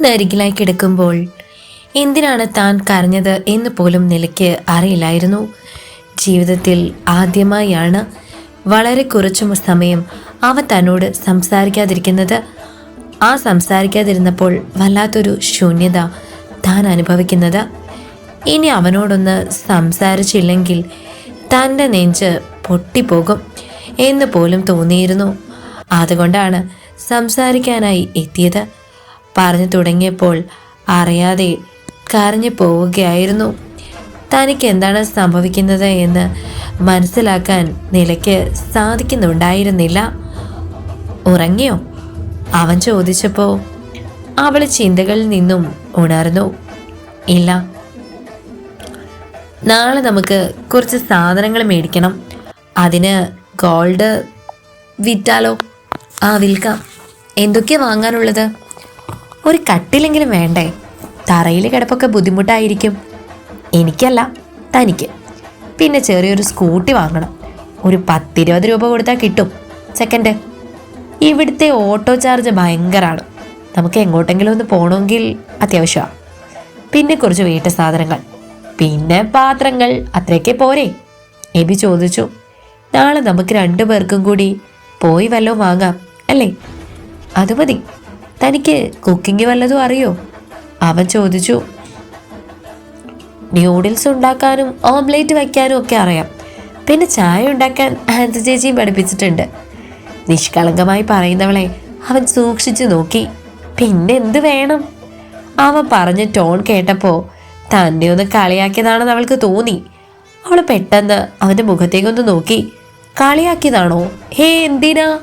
അവനരികിലായി കിടക്കുമ്പോൾ എന്തിനാണ് താൻ കരഞ്ഞത് എന്ന് പോലും നിലയ്ക്ക് അറിയില്ലായിരുന്നു. ജീവിതത്തിൽ ആദ്യമായാണ് വളരെ കുറച്ചു സമയം അവ തന്നോട് സംസാരിക്കാതിരിക്കുന്നത്. ആ സംസാരിക്കാതിരുന്നപ്പോൾ വല്ലാത്തൊരു ശൂന്യത താൻ അനുഭവിക്കുന്നത്. ഇനി അവനോടൊന്ന് സംസാരിച്ചില്ലെങ്കിൽ തന്റെ നെഞ്ച് പൊട്ടിപ്പോകും എന്ന് പോലും തോന്നിയിരുന്നു. അതുകൊണ്ടാണ് സംസാരിക്കാനായി എത്തിയത്. പറഞ്ഞു തുടങ്ങിയപ്പോൾ അറിയാതെ കരഞ്ഞു പോവുകയായിരുന്നു. തനിക്ക് എന്താണ് സംഭവിക്കുന്നത് എന്ന് മനസ്സിലാക്കാൻ നിലയ്ക്ക് സാധിക്കുന്നുണ്ടായിരുന്നില്ല. ഉറങ്ങിയോ? അവൻ ചോദിച്ചപ്പോൾ അവൾ ചിന്തകളിൽ നിന്നും ഉണർന്നു. ഇല്ല. നാളെ നമുക്ക് കുറച്ച് സാധനങ്ങൾ മേടിക്കണം. അതിന് ഗോൾഡ് വിറ്റാലോ? ആ വിൽക്കാം. എന്തൊക്കെയാ വാങ്ങാനുള്ളത്? ഒരു കട്ടിലെങ്കിലും വേണ്ടേ? തറയിൽ കിടപ്പൊക്കെ ബുദ്ധിമുട്ടായിരിക്കും. എനിക്കല്ല തനിക്ക്. പിന്നെ ചെറിയൊരു സ്കൂട്ടി വാങ്ങണം. ഒരു പത്തിരുപത് രൂപ കൊടുത്താൽ കിട്ടും. സെക്കൻഡ്. ഇവിടുത്തെ ഓട്ടോ ചാർജ് ഭയങ്കരമാണ് നമുക്ക് എങ്ങോട്ടെങ്കിലും ഒന്ന് പോകണമെങ്കിൽ അത്യാവശ്യമാണ് പിന്നെ കുറച്ച് വീട്ടു സാധനങ്ങൾ. പിന്നെ പാത്രങ്ങൾ. അത്രയൊക്കെ പോരെ. എബി ചോദിച്ചു. നാളെ നമുക്ക് രണ്ടു പേർക്കും കൂടി പോയി വല്ലതും വാങ്ങാം അല്ലേ? അത് മതി. തനിക്ക് കുക്കിംഗ് വല്ലതും അറിയോ? അവൻ ചോദിച്ചു. ന്യൂഡിൽസ് ഉണ്ടാക്കാനും ഓംലേറ്റ് വയ്ക്കാനും ഒക്കെ അറിയാം. പിന്നെ ചായ ഉണ്ടാക്കാൻ ആൻസി ചേച്ചിയും പഠിപ്പിച്ചിട്ടുണ്ട്. നിഷ്കളങ്കമായി പറയുന്നവളെ അവൻ സൂക്ഷിച്ചു നോക്കി. പിന്നെ എന്ത് വേണം? അവൻ പറഞ്ഞ ടോൺ കേട്ടപ്പോൾ തന്നെ ഒന്ന് കളിയാക്കിയതാണെന്ന് അവൾക്ക് തോന്നി. അവൾ പെട്ടെന്ന് അവന്റെ മുഖത്തേക്കൊന്ന് നോക്കി. കളിയാക്കിയതാണോ? ഹേ എന്തിനാ?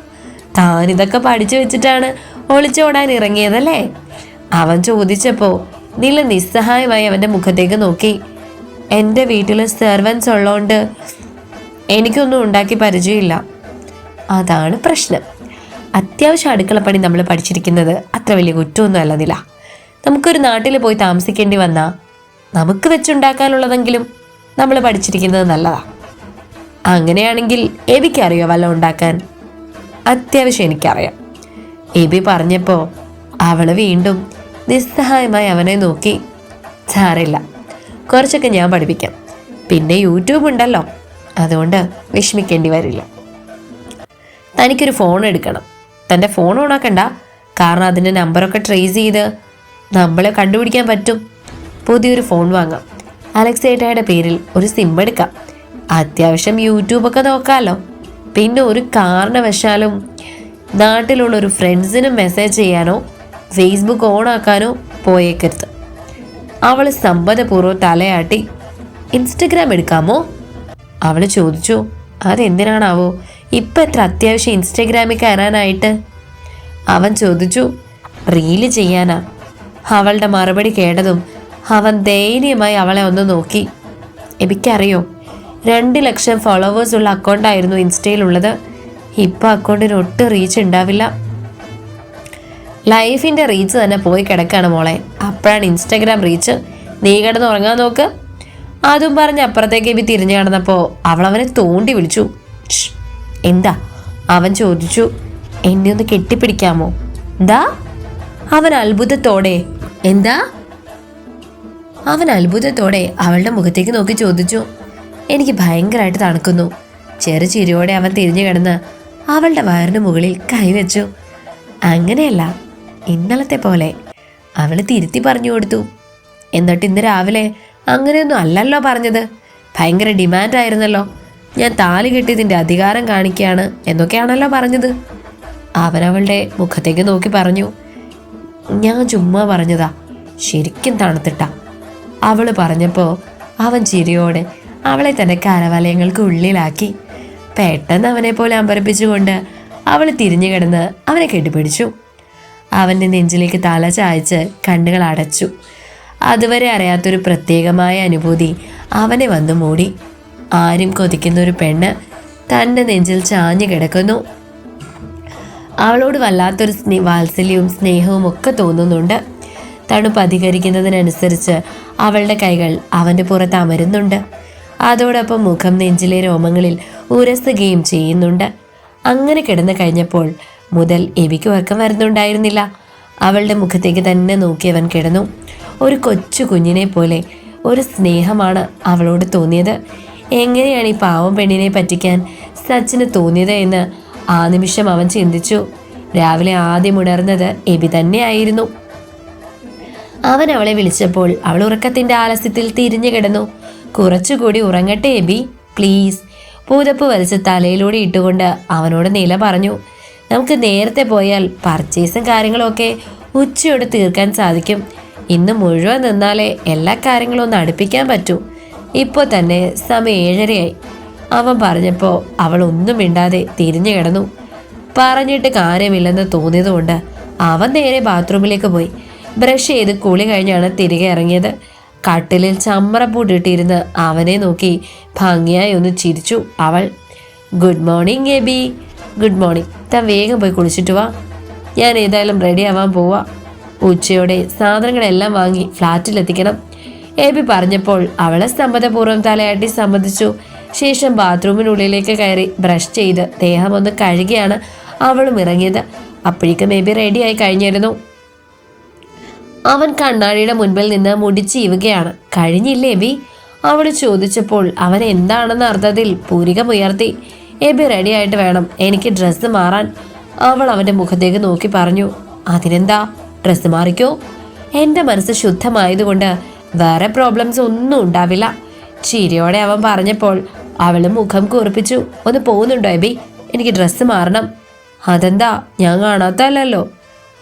താനിതൊക്കെ പഠിച്ചു വെച്ചിട്ടാണ് ഒളിച്ചോടാൻ ഇറങ്ങിയതല്ലേ? അവൻ ചോദിച്ചപ്പോൾ നില നിസ്സഹായമായി അവന്റെ മുഖത്തേക്ക് നോക്കി. എന്റെ വീട്ടിൽ സെർവൻസ് ഉള്ളതുകൊണ്ട് എനിക്കൊന്നും ഉണ്ടാക്കി പരിചയമില്ല. അതാണ് പ്രശ്നം. അത്യാവശ്യം അടുക്കളപ്പണി നമ്മൾ പഠിച്ചിരിക്കുന്നത് അത്ര വലിയ കുറ്റമൊന്നും അല്ലെന്നില്ല നമുക്കൊരു നാട്ടിൽ പോയി താമസിക്കേണ്ടി വന്നാൽ നമുക്ക് വെച്ചുണ്ടാക്കാനുള്ളതെങ്കിലും നമ്മൾ പഠിച്ചിരിക്കുന്നത് നല്ലതാ. അങ്ങനെയാണെങ്കിൽ എബിക്കറിയോ വല്ല ഉണ്ടാക്കാൻ? അത്യാവശ്യം എനിക്കറിയാം. എബി പറഞ്ഞപ്പോൾ അവൾ വീണ്ടും നിസ്സഹായമായി അവനെ നോക്കി. സാറില്ല കുറച്ചൊക്കെ ഞാൻ പഠിപ്പിക്കാം. പിന്നെ യൂട്യൂബ് ഉണ്ടല്ലോ അതുകൊണ്ട് വിഷമിക്കേണ്ടി വരില്ല. തനിക്കൊരു ഫോൺ എടുക്കണം. തന്റെ ഫോൺ ഓണാക്കണ്ട കാരണം അതിന്റെ നമ്പറൊക്കെ ട്രേസ് ചെയ്ത് നമ്മളെ കണ്ടുപിടിക്കാൻ പറ്റും. പുതിയൊരു ഫോൺ വാങ്ങാം. അലക്സേട്ടയുടെ പേരിൽ ഒരു സിം എടുക്കാം. അത്യാവശ്യം യൂട്യൂബൊക്കെ നോക്കാമല്ലോ പിന്നെ ഒരു കാരണവശാലും നാട്ടിലുള്ള ഒരു ഫ്രണ്ട്സിന് മെസ്സേജ് ചെയ്യാനോ ഫേസ്ബുക്ക് ഓൺ ആക്കാനോ പോയേക്കരുത്. അവൾ സമ്മതപൂർവം തലയാട്ടി ഇൻസ്റ്റഗ്രാം എടുക്കാമോ? അവൾ ചോദിച്ചു അതെന്തിനാണാവോ? ഇപ്പം എത്ര അത്യാവശ്യം ഇൻസ്റ്റഗ്രാമിൽ കയറാനായിട്ട്? അവൻ ചോദിച്ചു റീൽ ചെയ്യാനാ. അവളുടെ മറുപടി കേട്ടതും അവൻ ദയനീയമായി അവളെ ഒന്ന് നോക്കി. എനിക്കറിയോ രണ്ട് ലക്ഷം ഫോളോവേഴ്സ് ഉള്ള അക്കൗണ്ടായിരുന്നു ഇൻസ്റ്റയിലുള്ളത്. ഇപ്പം അക്കൗണ്ടിന് ഒട്ടും റീച്ച് ഉണ്ടാവില്ല. ലൈഫിന്റെ റീച്ച് തന്നെ പോയി കിടക്കാണ് മോളെ. അപ്പോഴാണ് ഇൻസ്റ്റാഗ്രാം റീച്ച് നീ കിടന്ന് ഉറങ്ങാൻ നോക്ക്. അതും പറഞ്ഞ് അപ്പുറത്തേക്ക് ബി തിരിഞ്ഞു കിടന്നപ്പോൾ അവൾ അവനെ തോണ്ടി വിളിച്ചു. എന്താ? അവൻ ചോദിച്ചു. എന്നെ ഒന്ന് കെട്ടിപ്പിടിക്കാമോ? എന്താ? അവൻ അത്ഭുതത്തോടെ. എന്താ? അവൻ അത്ഭുതത്തോടെ അവളുടെ മുഖത്തേക്ക് നോക്കി ചോദിച്ചു. എനിക്ക് ഭയങ്കരമായിട്ട് തണുക്കുന്നു. ചെറു ചിരിയോടെ അവൻ തിരിഞ്ഞു കിടന്ന് അവളുടെ വയറിന് മുകളിൽ കൈവച്ചു അങ്ങനെയല്ല ഇന്നലത്തെ പോലെ. അവൾ തിരുത്തി പറഞ്ഞു കൊടുത്തു. എന്നിട്ട് ഇന്ന് രാവിലെ അങ്ങനെയൊന്നും അല്ലല്ലോ പറഞ്ഞത്. ഭയങ്കര ഡിമാൻഡായിരുന്നല്ലോ ഞാൻ താലി കെട്ടിയതിന്റെ അധികാരം കാണിക്കുകയാണ് എന്നൊക്കെയാണല്ലോ പറഞ്ഞത്. അവനവളുടെ മുഖത്തേക്ക് നോക്കി പറഞ്ഞു. ഞാൻ ചുമ്മാ പറഞ്ഞതാ. ശരിക്കും തണുത്തിട്ട. അവൾ പറഞ്ഞപ്പോൾ അവൻ ചിരിയോടെ അവളെ തന്റെ കരവലയങ്ങൾക്ക് ഉള്ളിലാക്കി. പെട്ടെന്ന് അവനെ പോലെ അമ്പരപ്പിച്ചുകൊണ്ട് അവൾ തിരിഞ്ഞു കിടന്ന് അവനെ കെട്ടിപ്പിടിച്ചു. അവന്റെ നെഞ്ചിലേക്ക് തല ചായച്ച് കണ്ണുകൾ അടച്ചു. അതുവരെ അറിയാത്തൊരു പ്രത്യേകമായ അനുഭൂതി അവനെ വന്നു മൂടി. ആരും കൊതിക്കുന്ന ഒരു പെണ്ണ് തന്റെ നെഞ്ചിൽ ചാഞ്ഞു കിടക്കുന്നു. അവളോട് വല്ലാത്തൊരു സ്നേ വാത്സല്യവും സ്നേഹവും ഒക്കെ തോന്നുന്നുണ്ട്. തണുപ്പ് അധികരിക്കുന്നതിനനുസരിച്ച് അവളുടെ കൈകൾ അവന്റെ പുറത്ത് അമരുന്നുണ്ട്. അതോടൊപ്പം മുഖം നെഞ്ചിലെ രോമങ്ങളിൽ ഉരസുകയും ചെയ്യുന്നുണ്ട്. അങ്ങനെ കിടന്നു കഴിഞ്ഞപ്പോൾ മുതൽ എവിക്ക് ഉറക്കം വരുന്നുണ്ടായിരുന്നില്ല. അവളുടെ മുഖത്തേക്ക് തന്നെ നോക്കിയവൻ കിടന്നു. ഒരു കൊച്ചു കുഞ്ഞിനെ പോലെ ഒരു സ്നേഹമാണ് അവളോട് തോന്നിയത്. എങ്ങനെയാണ് ഈ പാവം പെണ്ണിനെ പറ്റിക്കാൻ സച്ചിന് തോന്നിയത് എന്ന് ആ നിമിഷം അവൻ ചിന്തിച്ചു. രാവിലെ ആദ്യം ഉണർന്നത് എബി തന്നെയായിരുന്നു. അവൻ അവളെ വിളിച്ചപ്പോൾ അവൾ ഉറക്കത്തിന്റെ ആലസ്യത്തിൽ തിരിഞ്ഞു കിടന്നു. കുറച്ചുകൂടി ഉറങ്ങട്ടെ എബി. പ്ലീസ്. പൂതപ്പ് വലിച്ച് തലയിലൂടെ ഇട്ടുകൊണ്ട് അവനോട് നില പറഞ്ഞു. നമുക്ക് നേരത്തെ പോയാൽ പർച്ചേസും കാര്യങ്ങളൊക്കെ ഉച്ചയോടെ തീർക്കാൻ സാധിക്കും. ഇന്ന് മുഴുവൻ നിന്നാലേ എല്ലാ കാര്യങ്ങളും ഒന്ന് അടുപ്പിക്കാൻ പറ്റൂ. ഇപ്പോൾ തന്നെ സമയം ഏഴരയായി. അവൻ പറഞ്ഞപ്പോൾ അവൾ ഒന്നും മിണ്ടാതെ തിരിഞ്ഞു കിടന്നു. പറഞ്ഞിട്ട് കാര്യമില്ലെന്ന് തോന്നിയതുകൊണ്ട് അവൻ നേരെ ബാത്റൂമിലേക്ക് പോയി. ബ്രഷ് ചെയ്ത് കുളി കഴിഞ്ഞാണ് തിരികെ ഇറങ്ങിയത്. കട്ടിലിൽ ചമ്മറപ്പൂട്ടിട്ടിരുന്ന് അവനെ നോക്കി ഭംഗിയായി ഒന്ന് ചിരിച്ചു അവൾ good morning Aby good morning താൻ വേഗം പോയി കുളിച്ചിട്ട് വാ. ഞാൻ ഏതായാലും റെഡി ആവാൻ പോവാ. ഉച്ചയോടെ സാധനങ്ങളെല്ലാം വാങ്ങി ഫ്ലാറ്റിലെത്തിക്കണം എബി പറഞ്ഞപ്പോൾ അവളെ സമ്മതപൂർവം തലയാട്ടി സമ്മതിച്ചു. ശേഷം ബാത്റൂമിനുള്ളിലേക്ക് കയറി ബ്രഷ് ചെയ്ത് ദേഹം ഒന്ന് കഴുകിയാണ് അവളും ഇറങ്ങിയത്. അപ്പോഴേക്കും എബി റെഡിയായി കഴിഞ്ഞിരുന്നു. അവൻ കണ്ണാടിയുടെ മുൻപിൽ നിന്ന് മുടിച്ചീവുകയാണ് കഴിഞ്ഞില്ലേ എബി? അവൾ ചോദിച്ചപ്പോൾ അവൻ എന്താണെന്ന അർത്ഥത്തിൽ പൂരികമുയർത്തി എബി റെഡിയായിട്ട് വേണം എനിക്ക് ഡ്രസ്സ് മാറാൻ. അവൾ അവന്റെ മുഖത്തേക്ക് നോക്കി പറഞ്ഞു അതിനെന്താ? ഡ്രസ്സ് മാറിക്കോ? എന്റെ മനസ്സ് ശുദ്ധമായതുകൊണ്ട് വേറെ പ്രോബ്ലംസ് ഒന്നും ഉണ്ടാവില്ല. ചിരിയോടെ അവൻ പറഞ്ഞപ്പോൾ അവൾ മുഖം കുറിപ്പിച്ചു ഒന്ന് പോകുന്നുണ്ടോ എബി? എനിക്ക് ഡ്രസ്സ് മാറണം. അതെന്താ? ഞാൻ കാണാത്തല്ലോ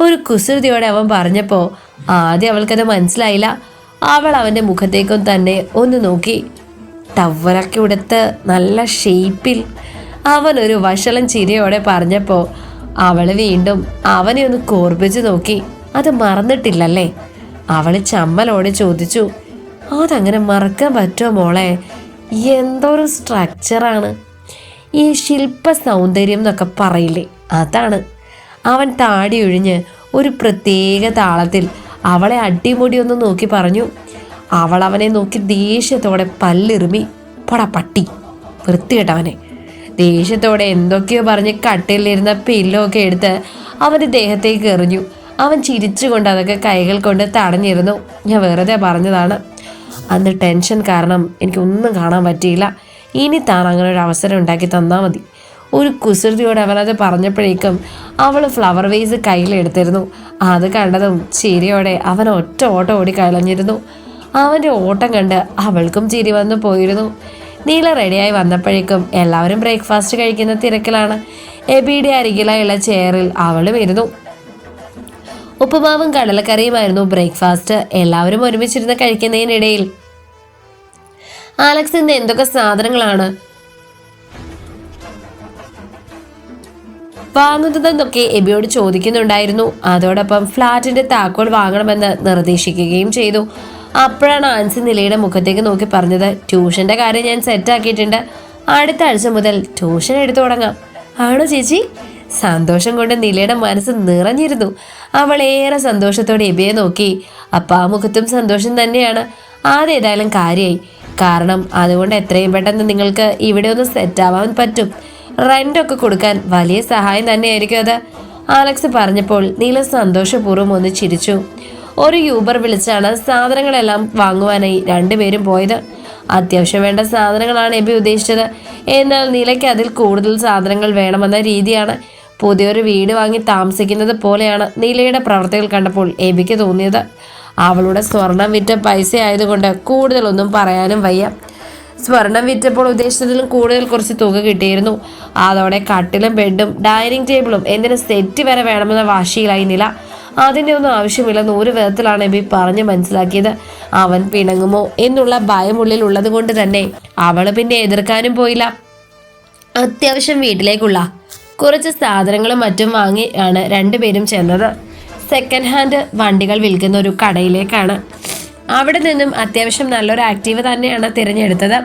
ഒരു കുസൃതിയോടെ അവൻ പറഞ്ഞപ്പോൾ ആദ്യം അവൾക്കത് മനസ്സിലായില്ല. അവൾ അവന്റെ മുഖത്തേക്കും തന്നെ ഒന്ന് നോക്കി. ടവറൊക്കെ ഉടുത്ത് നല്ല ഷേപ്പിൽ അവൻ ഒരു വഷളം ചിരിയോടെ പറഞ്ഞപ്പോൾ അവൾ വീണ്ടും അവനെ ഒന്ന് കോർപ്പിച്ച് നോക്കി. അത് മറന്നിട്ടില്ലല്ലേ? അവൾ ചമ്മലോടെ ചോദിച്ചു അതങ്ങനെ മറക്കാൻ പറ്റുമോ മോളെ? എന്തൊരു സ്ട്രക്ചറാണ് ഈ ശില്പ സൗന്ദര്യം എന്നൊക്കെ പറയില്ലേ? അതാണ്. അവൻ താടി ഒഴിഞ്ഞ് ഒരു പ്രത്യേക താളത്തിൽ അവളെ അടിമുടി ഒന്ന് നോക്കി പറഞ്ഞു അവൾ അവനെ നോക്കി ദേഷ്യത്തോടെ പല്ലിറുമി. പട പട്ടി വൃത്തികെട്ടവനെ ദേഷ്യത്തോടെ എന്തൊക്കെയോ പറഞ്ഞ് കട്ടിലിരുന്ന പില്ലൊക്കെ എടുത്ത് അവന്റെ ദേഹത്തേക്ക് എറിഞ്ഞു. അവൻ ചിരിച്ചുകൊണ്ട് അതൊക്കെ കൈകൾ കൊണ്ട് തടഞ്ഞിരുന്നു. ഞാൻ വെറുതെ പറഞ്ഞതാണ്. അന്ന് ടെൻഷൻ കാരണം എനിക്കൊന്നും കാണാൻ പറ്റിയില്ല. ഇനി താൻ അങ്ങനെ ഒരു അവസരം ഉണ്ടാക്കി തന്നാൽ മതി. ഒരു കുസൃതിയോടെ അവനത് പറഞ്ഞപ്പോഴേക്കും അവൾ ഫ്ലവർ വേസ് കയ്യിലെടുത്തിരുന്നു അത് കണ്ടതും ചിരിയോടെ അവൻ ഒറ്റ ഓട്ടം ഓടി കളഞ്ഞിരുന്നു അവന്റെ ഓട്ടം കണ്ട് അവൾക്കും ചിരി വന്നു പോയിരുന്നു. നീല റെഡിയായി വന്നപ്പോഴേക്കും എല്ലാവരും ബ്രേക്ക്ഫാസ്റ്റ് കഴിക്കുന്ന തിരക്കിലാണ്. എബിയുടെ അരികിലായുള്ള ചെയറിൽ അവൾ ഇരുന്നു. ഉപ്പുമാവും കടലക്കറിയുമായിരുന്നു ബ്രേക്ക്ഫാസ്റ്റ് എല്ലാവരും ഒരുമിച്ചിരുന്ന് കഴിക്കുന്നതിനിടയിൽ. ആലക്സിന്റെ എന്തൊക്കെ സാധനങ്ങളാണ് വാങ്ങുന്നതെന്നൊക്കെ എബിയോട് ചോദിക്കുന്നുണ്ടായിരുന്നു. അതോടൊപ്പം ഫ്ളാറ്റിന്റെ താക്കോൽ വാങ്ങണമെന്ന് നിർദ്ദേശിക്കുകയും ചെയ്തു. അപ്പോഴാണ് ആൻസി നിലയുടെ മുഖത്തേക്ക് നോക്കി പറഞ്ഞത് ട്യൂഷന്റെ കാര്യം ഞാൻ സെറ്റാക്കിയിട്ടുണ്ട് അടുത്ത ആഴ്ച മുതൽ ട്യൂഷൻ എടുത്തു തുടങ്ങാം. ആണോ ചേച്ചി? സന്തോഷം കൊണ്ട് നിലയുടെ മനസ്സ് നിറഞ്ഞിരുന്നു. അവൾ ഏറെ സന്തോഷത്തോടെ എബിയെ നോക്കി. അപ്പ ആ മുഖത്തും സന്തോഷം തന്നെയാണ്. അതേതായാലും കാര്യമായി കാരണം അതുകൊണ്ട് എത്രയും പെട്ടെന്ന് നിങ്ങൾക്ക് ഇവിടെ ഒന്ന് സെറ്റ് ആവാൻ പറ്റും. റെന്റൊക്കെ കൊടുക്കാൻ വലിയ സഹായം തന്നെയായിരിക്കും അത്. ആലക്സ് പറഞ്ഞപ്പോൾ നീല സന്തോഷപൂർവം ഒന്ന് ചിരിച്ചു. ഒരു യൂബർ വിളിച്ചാണ് സാധനങ്ങളെല്ലാം വാങ്ങുവാനായി രണ്ടുപേരും പോയത്. അത്യാവശ്യം വേണ്ട സാധനങ്ങളാണ് എബി ഉദ്ദേശിച്ചത്. എന്നാൽ നിലയ്ക്ക് അതിൽ കൂടുതൽ സാധനങ്ങൾ വേണമെന്ന രീതിയാണ്. പുതിയൊരു വീട് വാങ്ങി താമസിക്കുന്നത് പോലെയാണ് നീലയുടെ പ്രവർത്തികൾ കണ്ടപ്പോൾ എബിക്ക് തോന്നിയത്. അവളുടെ സ്വർണം വിറ്റ പൈസ ആയതുകൊണ്ട് കൂടുതലൊന്നും പറയാനും വയ്യ. സ്വർണം വിറ്റപ്പോൾ ഉദ്ദേശിച്ചതിലും കൂടുതൽ കുറച്ച് തുക കിട്ടിയിരുന്നു. അതോടെ കട്ടിലും ബെഡും ഡൈനിങ് ടേബിളും എന്തിന് സെറ്റ് വരെ വേണമെന്ന വാശിയിലായി നില. അതിന്റെ ഒന്നും ആവശ്യമില്ലെന്ന് ഒരു വിധത്തിലാണ് എബി പറഞ്ഞ് മനസ്സിലാക്കിയത്. അവൻ പിണങ്ങുമോ എന്നുള്ള ഭയമുള്ളിൽ ഉള്ളത് കൊണ്ട് തന്നെ അവൾ പിന്നെ എതിർക്കാനും പോയില്ല. അത്യാവശ്യം വീട്ടിലേക്കുള്ള കുറച്ച് സാധനങ്ങളും മറ്റും വാങ്ങി ആണ് രണ്ടുപേരും ചെന്നത്. സെക്കൻഡ് ഹാൻഡ് വണ്ടികൾ വിൽക്കുന്ന ഒരു കടയിലേക്കാണ്. അവിടെ നിന്നും അത്യാവശ്യം നല്ലൊരു ആക്റ്റീവ് തന്നെയാണ് തിരഞ്ഞെടുത്തത്.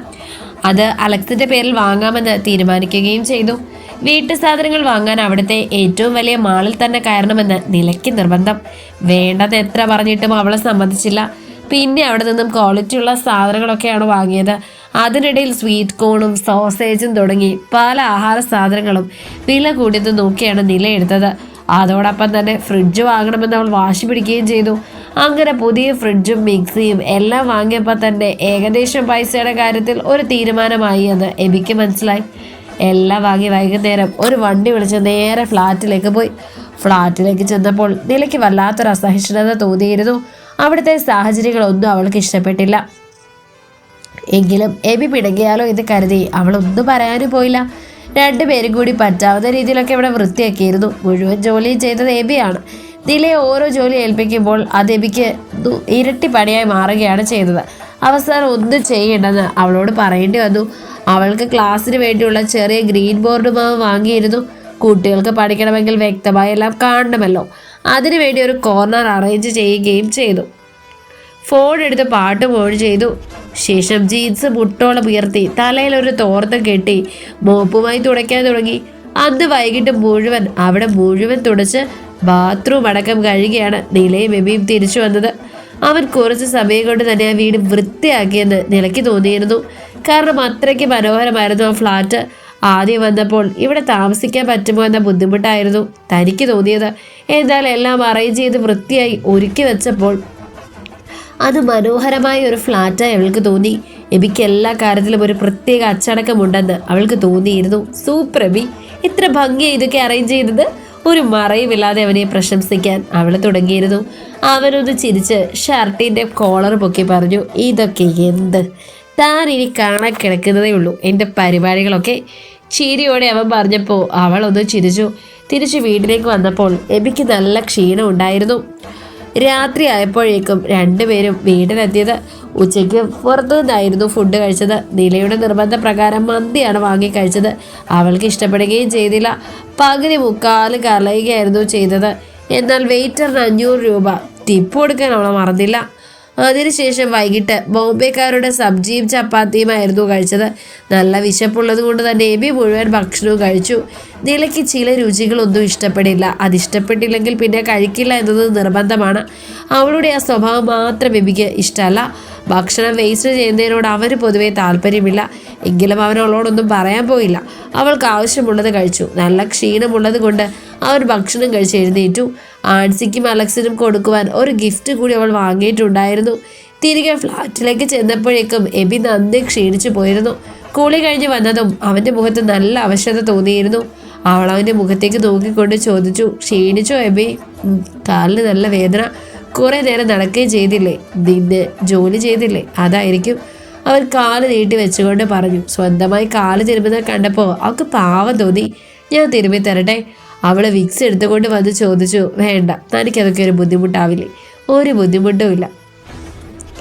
അത് അലക്സിന്റെ പേരിൽ വാങ്ങാമെന്ന് തീരുമാനിക്കുകയും ചെയ്തു. വീട്ടു സാധനങ്ങൾ വാങ്ങാൻ അവിടുത്തെ ഏറ്റവും വലിയ മാളിൽ തന്നെ കയറണമെന്ന് നിലയ്ക്ക് നിർബന്ധം. വേണ്ടത് എത്ര പറഞ്ഞിട്ടും അവളെ സമ്മതിച്ചില്ല. പിന്നെ അവിടെ നിന്നും ക്വാളിറ്റിയുള്ള സാധനങ്ങളൊക്കെയാണ് വാങ്ങിയത്. അതിനിടയിൽ സ്വീറ്റ് കോണും സോസേജും തുടങ്ങി പല ആഹാര സാധനങ്ങളും വില കൂടിയത് നോക്കിയാണ് നിലയെടുത്തത്. അതോടൊപ്പം തന്നെ ഫ്രിഡ്ജ് വാങ്ങണമെന്ന് അവൾ വാശി പിടിക്കുകയും ചെയ്തു. അങ്ങനെ പുതിയ ഫ്രിഡ്ജും മിക്സിയും എല്ലാം വാങ്ങിയപ്പോൾ തന്നെ ഏകദേശം പൈസയുടെ കാര്യത്തിൽ ഒരു തീരുമാനമായി എന്ന് എബിക്ക് മനസ്സിലായി. എല്ലാം വാങ്ങി വൈകുന്നേരം ഒരു വണ്ടി വിളിച്ച് നേരെ ഫ്ലാറ്റിലേക്ക് പോയി. ഫ്ലാറ്റിലേക്ക് ചെന്നപ്പോൾ നിലയ്ക്ക് വല്ലാത്തൊരു അസഹിഷ്ണുത തോന്നിയിരുന്നു. അവിടുത്തെ സാഹചര്യങ്ങളൊന്നും അവൾക്ക് ഇഷ്ടപ്പെട്ടില്ല. എങ്കിലും എബി പിടങ്ങിയാലോ എന്ന് കരുതി അവളൊന്നും പറയാനും പോയില്ല. രണ്ടുപേരും കൂടി പറ്റാവുന്ന രീതിയിലൊക്കെ ഇവിടെ വൃത്തിയാക്കിയിരുന്നു. മുഴുവൻ ജോലിയും ചെയ്തത് എബിയാണ്. നിലയെ ഓരോ ജോലി ഏൽപ്പിക്കുമ്പോൾ അത് എബിക്ക് ഇരട്ടി പണിയായി മാറുകയാണ് ചെയ്തത്. അവസാനം ഒന്നും ചെയ്യണ്ടെന്ന് അവളോട് പറയേണ്ടി വന്നു. അവൾക്ക് ക്ലാസ്സിന് വേണ്ടിയുള്ള ചെറിയ ഗ്രീൻ ബോർഡ് മാവ് വാങ്ങിയിരുന്നു. കുട്ടികൾക്ക് പഠിക്കണമെങ്കിൽ വ്യക്തമായി എല്ലാം കാണണമല്ലോ. അതിനുവേണ്ടി ഒരു കോർണർ അറേഞ്ച് ചെയ്യുകയും ചെയ്തു. ഫോൺ എടുത്ത് പാട്ട് മോൺ ചെയ്തു. ശേഷം ജീൻസ് മുട്ടോളം ഉയർത്തി. തലയിൽ ഒരു തോർത്ത് കെട്ടി. മോപ്പുമായി തുടയ്ക്കാൻ തുടങ്ങി. അന്ന് വൈകിട്ട് മുഴുവൻ അവിടെ മുഴുവൻ തുടച്ച് ബാത്റൂം അടക്കം കഴുകിയാണ് നിലയും എബിയും തിരിച്ചു വന്നത്. അവൻ കുറച്ച് സമയം കൊണ്ട് തന്നെ ആ വീട് വൃത്തിയാക്കിയെന്ന് നിലയ്ക്ക് തോന്നിയിരുന്നു. കാരണം അത്രയ്ക്ക് മനോഹരമായിരുന്നു ആ ഫ്ലാറ്റ് ആദ്യം വന്നപ്പോൾ ഇവിടെ താമസിക്കാൻ പറ്റുമോ എന്ന ബുദ്ധിമുട്ടായിരുന്നു തനിക്ക് തോന്നിയത്. എന്നാൽ എല്ലാം അറേഞ്ച് ചെയ്ത് വൃത്തിയായി ഒരുക്കി വെച്ചപ്പോൾ അത് മനോഹരമായ ഒരു ഫ്ലാറ്റായി അവൾക്ക് തോന്നി. എബിക്ക് എല്ലാ കാര്യത്തിലും ഒരു പ്രത്യേക അച്ചടക്കമുണ്ടെന്ന് അവൾക്ക് തോന്നിയിരുന്നു. സൂപ്പർ എബി ഇത്ര ഭംഗിയായി ഇതൊക്കെ അറേഞ്ച് ചെയ്തത്? ഒരു മറയുമില്ലാതെ അവനെ പ്രശംസിക്കാൻ അവൾ തുടങ്ങിയിരുന്നു. അവനൊന്ന് ചിരിച്ച് ഷർട്ടിന്റെ കോളർ പൊക്കി പറഞ്ഞു ഇതൊക്കെ എന്ത്? താൻ ഇനി കാണാൻ കിടക്കുന്നതേ ഉള്ളൂ. എന്റെ പരിപാടികളൊക്കെ. ചിരിയോടെ അവൻ പറഞ്ഞപ്പോൾ അവളൊന്ന് ചിരിച്ചു. തിരിച്ച് വീട്ടിലേക്ക് വന്നപ്പോൾ എബിക്ക് നല്ല ക്ഷീണം ഉണ്ടായിരുന്നു. രാത്രി ആയപ്പോഴേക്കും രണ്ടുപേരും വീട്ടിലെത്തിയത് ഉച്ചയ്ക്ക് പുറത്തു നിന്നായിരുന്നു ഫുഡ് കഴിച്ചത്. നിലയുടെ നിർബന്ധപ്രകാരം മന്തിയാണ് വാങ്ങി കഴിച്ചത്. അവൾക്ക് ഇഷ്ടപ്പെടുകയും ചെയ്തില്ല. പകുതി മുക്കാൽ കളയുകയായിരുന്നു ചെയ്തത്. എന്നാൽ വെയിറ്ററിന് അഞ്ഞൂറ് രൂപ ടിപ്പ് കൊടുക്കാൻ അവളെ മറന്നില്ല. അതിനുശേഷം വൈകിട്ട് ബോംബെക്കാരുടെ സബ്ജിയും ചപ്പാത്തിയുമായിരുന്നു കഴിച്ചത്. നല്ല വിശപ്പുള്ളത് കൊണ്ട് തന്നെ എബി മുഴുവൻ ഭക്ഷണവും കഴിച്ചു. നിലയ്ക്ക് ചില രുചികളൊന്നും ഇഷ്ടപ്പെടില്ല. അതിഷ്ടപ്പെട്ടില്ലെങ്കിൽ പിന്നെ കഴിക്കില്ല എന്നത് നിർബന്ധമാണ്. അവളുടെ ആ സ്വഭാവം മാത്രം എബിക്ക് ഇഷ്ടമല്ല. ഭക്ഷണം വേസ്റ്റ് ചെയ്യുന്നതിനോട് അവന് പൊതുവേ താല്പര്യമില്ല. എങ്കിലും അവനവളോടൊന്നും പറയാൻ പോയില്ല. അവൾക്ക് ആവശ്യമുള്ളത് കഴിച്ചു. നല്ല ക്ഷീണമുള്ളത് കൊണ്ട് അവൻ ഭക്ഷണം കഴിച്ച് എഴുന്നേറ്റു. ആൻസിക്കും അലക്സിനും കൊടുക്കുവാൻ ഒരു ഗിഫ്റ്റ് കൂടി അവൾ വാങ്ങിയിട്ടുണ്ടായിരുന്നു. തിരികെ ഫ്ലാറ്റിലേക്ക് ചെന്നപ്പോഴേക്കും എബി നന്ദി ക്ഷീണിച്ചു പോയിരുന്നു. കൂളി കഴിഞ്ഞ് വന്നതും അവന്റെ മുഖത്ത് നല്ല അവശത തോന്നിയിരുന്നു. അവൾ അവന്റെ മുഖത്തേക്ക് നോക്കിക്കൊണ്ട് ചോദിച്ചു ക്ഷീണിച്ചോ എബി? "ഉം, കാലിന് നല്ല വേദന. കുറേ നേരം നടക്കുകയും ചെയ്തില്ലേ? നിന്നെ ജോലി ചെയ്തില്ലേ? അതായിരിക്കും. അവൻ കാൽ നീട്ടി വെച്ചുകൊണ്ട് പറഞ്ഞു സ്വന്തമായി കാൽ തിരുമുന്നത് കണ്ടപ്പോൾ അവൾക്ക് പാവം തോന്നി. ഞാൻ തിരുമ്മി തരട്ടെ അവൾ വിക്സ് എടുത്തുകൊണ്ട് വന്ന് ചോദിച്ചു വേണ്ട തനിക്കതൊക്കെ ഒരു ബുദ്ധിമുട്ടാവില്ലേ? ഒരു ബുദ്ധിമുട്ടും ഇല്ല.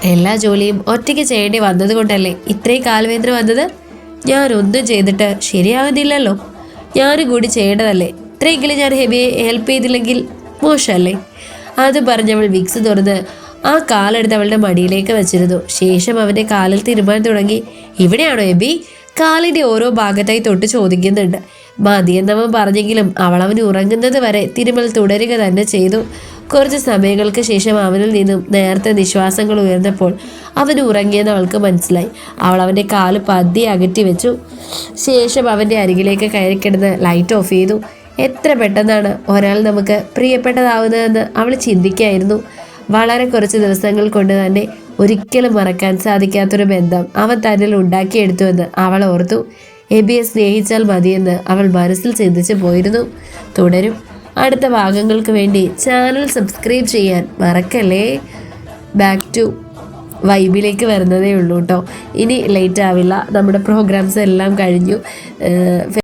എല്ലാ ജോലിയും ഒറ്റയ്ക്ക് ചെയ്യേണ്ടി വന്നതുകൊണ്ടല്ലേ ഇത്രയും കാൽവേദന വന്നത്? ഞാനൊന്നും ചെയ്തിട്ട് ശരിയാകുന്നില്ലല്ലോ ഞാനും കൂടി ചെയ്യേണ്ടതല്ലേ? ഇത്രയെങ്കിലും ഞാൻ ഹെബിയെ ഹെൽപ്പ് ചെയ്തില്ലെങ്കിൽ മോശമല്ലേ? അത് പറഞ്ഞവൾ വിക്സ് തുറന്ന് ആ കാലെടുത്ത് അവളുടെ മടിയിലേക്ക് വെച്ചിരുന്നു. ശേഷം അവന്റെ കാലിൽ തിരുമാൻ തുടങ്ങി ഇവിടെയാണോ എബി കാലിന്റെ ഓരോ ഭാഗത്തായി തൊട്ട് ചോദിക്കുന്നുണ്ട്. മതിയെന്നവൻ പറഞ്ഞെങ്കിലും അവൾ അവൻ ഉറങ്ങുന്നത് വരെ തിരുമൽ തുടരുക തന്നെ ചെയ്തു. കുറച്ച് സമയങ്ങൾക്ക് ശേഷം അവനിൽ നിന്നും നേരത്തെ നിശ്വാസങ്ങൾ ഉയർന്നപ്പോൾ അവൻ ഉറങ്ങിയെന്ന് അവൾക്ക് മനസ്സിലായി. അവൾ അവന്റെ കാൽ പതി അകറ്റി വെച്ചു. ശേഷം അവന്റെ അരികിലേക്ക് കയറി കിടന്ന് ലൈറ്റ് ഓഫ് ചെയ്തു. എത്ര പെട്ടെന്നാണ് ഒരാൾ നമുക്ക് പ്രിയപ്പെട്ടതാവുന്നതെന്ന് അവൾ ചിന്തിക്കായിരുന്നു. വളരെ കുറച്ച് ദിവസങ്ങൾ കൊണ്ട് തന്നെ ഒരിക്കലും മറക്കാൻ സാധിക്കാത്തൊരു ബന്ധം അവൻ തന്നിൽ ഉണ്ടാക്കിയെടുത്തുവെന്ന് അവൾ ഓർത്തു. എബിയെ സ്നേഹിച്ചാൽ മതിയെന്ന് അവൾ മനസ്സിൽ ചിന്തിച്ചു പോയിരുന്നു. തുടരും. അടുത്ത ഭാഗങ്ങൾക്ക് വേണ്ടി ചാനൽ സബ്സ്ക്രൈബ് ചെയ്യാൻ മറക്കല്ലേ? ബാക്ക് ടു വൈബിലേക്ക് വരുന്നതേ ഉള്ളൂ കേട്ടോ ഇനി ലേറ്റ് ആവില്ല. നമ്മുടെ പ്രോഗ്രാംസ് എല്ലാം കഴിഞ്ഞു.